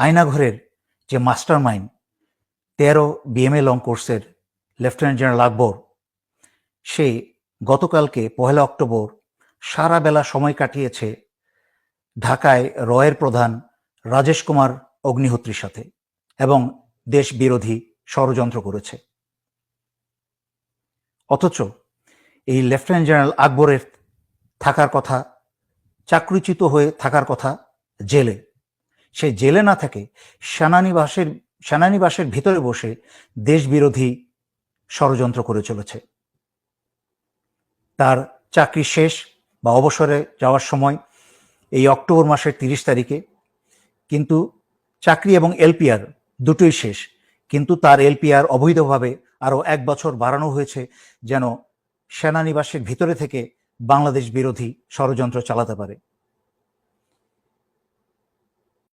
আয়নাঘরের যে mastermind তেরো BMA long কোর্সের লেফটেন্যান্ট জেনারেল আকবর, সে গতকালকে পহেলা অক্টোবর সারা বেলা সময় কাটিয়েছে ঢাকায় রয়ের প্রধান রাজেশ কুমার অগ্নিহোত্রীর সাথে এবং দেশ বিরোধী ষড়যন্ত্র করেছে। অথচ এই লেফটেন্যান্ট জেনারেল আকবরের থাকার কথা, চাকরিচ্যুত হয়ে থাকার কথা জেলে সে জেলে না থাকে, সেনানিবাসের সেনানিবাসের ভিতরে বসে দেশ বিরোধী ষড়যন্ত্র করে চলেছে। তার চাকরি শেষ বা অবসরে যাওয়ার সময় এই অক্টোবর মাসের তিরিশ তারিখে কিন্তু চাকরি এবং এলপিআর দুটোই শেষ, কিন্তু তার এলপিআর অবৈধভাবে আরও এক বছর বাড়ানো হয়েছে যেন সেনানিবাসের ভিতরে থেকে বাংলাদেশ বিরোধী ষড়যন্ত্র চালাতে পারে।